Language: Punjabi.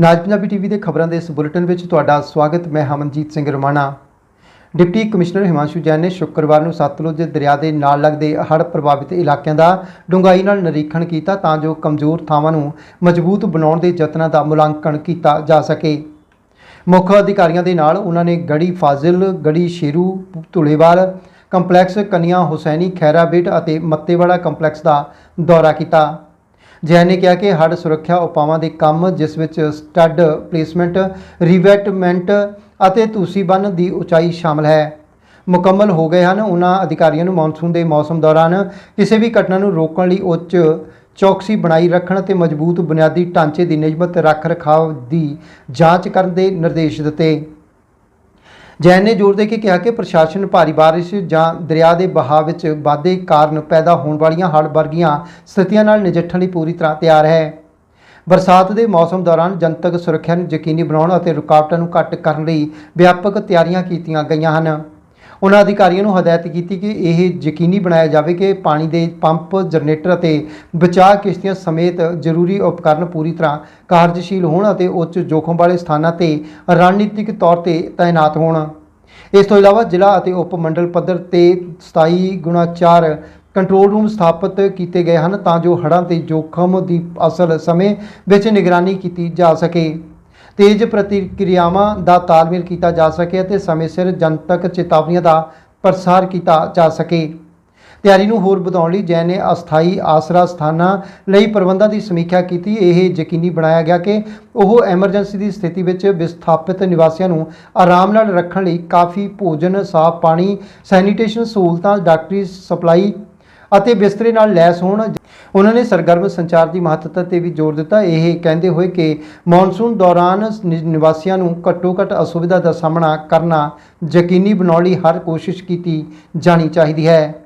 ਨਾਜ ਪੰਜਾਬੀ ਟੀਵੀ ਦੇ ਖਬਰਾਂ ਦੇ ਇਸ ਬੁਲੇਟਿਨ ਵਿੱਚ ਤੁਹਾਡਾ ਸਵਾਗਤ, ਮੈਂ ਹਮਨਜੀਤ ਸਿੰਘ ਰਮਾਣਾ। ਡਿਪਟੀ ਕਮਿਸ਼ਨਰ ਹਿਮਾਂਸ਼ੂ ਜੈਨ ਨੇ ਸ਼ੁੱਕਰਵਾਰ ਨੂੰ ਸਤਲੁਜ ਦਰਿਆ ਦੇ ਨਾਲ ਲੱਗਦੇ ਹੜ੍ਹ ਪ੍ਰਭਾਵਿਤ ਇਲਾਕਿਆਂ ਦਾ ਡੂੰਘਾਈ ਨਾਲ ਨਿਰੀਖਣ ਕੀਤਾ ਤਾਂ ਜੋ ਕਮਜ਼ੋਰ ਥਾਵਾਂ ਨੂੰ ਮਜ਼ਬੂਤ ਬਣਾਉਣ ਦੇ ਯਤਨਾਂ ਦਾ ਮੁਲਾਂਕਣ ਕੀਤਾ ਜਾ ਸਕੇ। ਮੁੱਖ ਅਧਿਕਾਰੀਆਂ ਦੇ ਨਾਲ ਉਹਨਾਂ ਨੇ ਗੜੀ ਫਾਜ਼ਿਲ, ਗੜੀ ਸ਼ੇਰੂ, ਧੁਲੇਵਾਲ, ਕੰਪਲੈਕਸ ਕਨੀਆਂ ਹੁਸੈਨੀ, ਖੈਰਾਬੇਟ ਅਤੇ ਮੱਤੇਵਾੜਾ ਕੰਪਲੈਕਸ ਦਾ ਦੌਰਾ ਕੀਤਾ। ਜੈਨ ਨੇ ਕਿਹਾ ਕਿ ਹੜ੍ਹ ਸੁਰੱਖਿਆ ਉਪਾਵਾਂ ਦੇ ਕੰਮ, ਜਿਸ ਵਿੱਚ ਸਟੱਡ ਪਲੇਸਮੈਂਟ, ਰਿਵੈਟਮੈਂਟ ਅਤੇ ਤੁਸੀਂ ਬੰਨ ਦੀ ਉਚਾਈ ਸ਼ਾਮਲ ਹੈ। ਮੁਕੰਮਲ ਹੋ ਗਏ ਹਨ ਉਹਨਾਂ ਅਧਿਕਾਰੀਆਂ ਨੂੰ ਮੌਨਸੂਨ ਦੇ ਮੌਸਮ ਦੌਰਾਨ ਕਿਸੇ ਵੀ ਘਟਨਾ ਨੂੰ ਰੋਕਣ ਲਈ ਉੱਚ ਚੌਕਸੀ ਬਣਾਈ ਰੱਖਣ ਅਤੇ ਮਜ਼ਬੂਤ ਬੁਨਿਆਦੀ ਢਾਂਚੇ ਦੀ ਨਿਯਮਤ ਰੱਖ ਰਖਾਵ ਦੀ ਜਾਂਚ ਕਰਨ ਦੇ ਨਿਰਦੇਸ਼ ਦਿੱਤੇ। ਜੈਨ ਨੇ ਜ਼ੋਰ ਦੇ ਕੇ ਕਿਹਾ ਕਿ ਪ੍ਰਸ਼ਾਸਨ ਭਾਰੀ ਬਾਰਿਸ਼ ਜਾਂ ਦਰਿਆ ਦੇ ਬਹਾਅ ਵਿੱਚ ਵਾਧੇ ਕਾਰਨ ਪੈਦਾ ਹੋਣ ਵਾਲੀਆਂ ਹੜ੍ਹ ਵਰਗੀਆਂ ਸਥਿਤੀਆਂ ਨਾਲ ਨਜਿੱਠਣ ਲਈ ਪੂਰੀ ਤਰ੍ਹਾਂ ਤਿਆਰ ਹੈ। ਬਰਸਾਤ ਦੇ ਮੌਸਮ ਦੌਰਾਨ ਜਨਤਕ ਸੁਰੱਖਿਆ ਨੂੰ ਯਕੀਨੀ ਬਣਾਉਣ ਅਤੇ ਰੁਕਾਵਟਾਂ ਨੂੰ ਘੱਟ ਕਰਨ ਲਈ ਵਿਆਪਕ ਤਿਆਰੀਆਂ ਕੀਤੀਆਂ ਗਈਆਂ ਹਨ। ਉਹਨਾਂ ਅਧਿਕਾਰੀਆਂ ਨੂੰ ਹਦਾਇਤ ਕੀਤੀ ਕਿ ਇਹ ਯਕੀਨੀ ਬਣਾਇਆ ਜਾਵੇ ਕਿ ਪਾਣੀ ਦੇ ਪੰਪ, ਜਨਰੇਟਰ ਅਤੇ ਬਚਾਅ ਕਿਸ਼ਤੀਆਂ ਸਮੇਤ ਜ਼ਰੂਰੀ ਉਪਕਰਨ ਪੂਰੀ ਤਰ੍ਹਾਂ ਕਾਰਜਸ਼ੀਲ ਹੋਣ ਅਤੇ ਉੱਚ ਜੋਖਮ ਵਾਲੇ ਸਥਾਨਾਂ ਤੇ ਰਣਨੀਤਿਕ ਤੌਰ ਤੇ ਤਾਇਨਾਤ ਹੋਣ। ਇਸ ਤੋਂ ਇਲਾਵਾ ਜ਼ਿਲ੍ਹਾ ਅਤੇ ਉਪ ਮੰਡਲ ਪੱਧਰ ਤੇ 27/4 ਕੰਟਰੋਲ ਰੂਮ ਸਥਾਪਿਤ ਕੀਤੇ ਗਏ ਹਨ ਤਾਂ ਜੋ ਹੜ੍ਹਾਂ ਤੇ ਜੋਖਮ ਦੀ ਅਸਲ ਸਮੇਂ ਵਿੱਚ ਨਿਗਰਾਨੀ ਕੀਤੀ ਜਾ ਸਕੇ। ਤੇਜ਼ ਪ੍ਰਤੀਕਿਰਿਆਵਾਂ ਦਾ ਤਾਲਮੇਲ ਕੀਤਾ ਜਾ ਸਕੇ ਅਤੇ ਸਮੇਂ ਸਿਰ ਜਨਤਕ ਚੇਤਾਵਨੀਆਂ ਦਾ ਪ੍ਰਸਾਰ ਕੀਤਾ ਜਾ ਸਕੇ। ਤਿਆਰੀ ਨੂੰ ਹੋਰ ਵਧਾਉਣ ਲਈ ਜੈਨ ਨੇ ਅਸਥਾਈ ਆਸਰਾ ਸਥਾਨਾਂ ਲਈ ਪ੍ਰਬੰਧਾਂ ਦੀ ਸਮੀਖਿਆ ਕੀਤੀ। ਇਹ ਯਕੀਨੀ ਬਣਾਇਆ ਗਿਆ ਕਿ ਉਹ ਐਮਰਜੈਂਸੀ ਦੀ ਸਥਿਤੀ ਵਿੱਚ ਵਿਸਥਾਪਿਤ ਨਿਵਾਸੀਆਂ ਨੂੰ ਆਰਾਮ ਨਾਲ ਰੱਖਣ ਲਈ ਕਾਫੀ ਭੋਜਨ, ਸਾਫ਼ ਪਾਣੀ, ਸੈਨੀਟੇਸ਼ਨ ਸਹੂਲਤਾਂ, ਡਾਕਟਰੀ ਸਪਲਾਈ ਅਤੇ ਬਿਸਤਰੇ ਨਾਲ ਲੈਸ ਹੋਣ। ਉਹਨਾਂ ਨੇ ਸਰਗਰਮ ਸੰਚਾਰ ਦੀ ਮਹੱਤਤਾ ਤੇ ਵੀ ਜ਼ੋਰ ਦਿੱਤਾ। ਇਹ ਕਹਿੰਦੇ ਹੋਏ ਕਿ ਮੌਨਸੂਨ ਦੌਰਾਨ ਨਿ- ਨਿਵਾਸੀਆਂ ਨੂੰ ਘੱਟੋ ਘੱਟ ਅਸੁਵਿਧਾ ਦਾ ਸਾਹਮਣਾ ਕਰਨਾ ਯਕੀਨੀ ਬਣਾਉਣ ਲਈ ਹਰ ਕੋਸ਼ਿਸ਼ ਕੀਤੀ ਜਾਣੀ ਚਾਹੀਦੀ ਹੈ।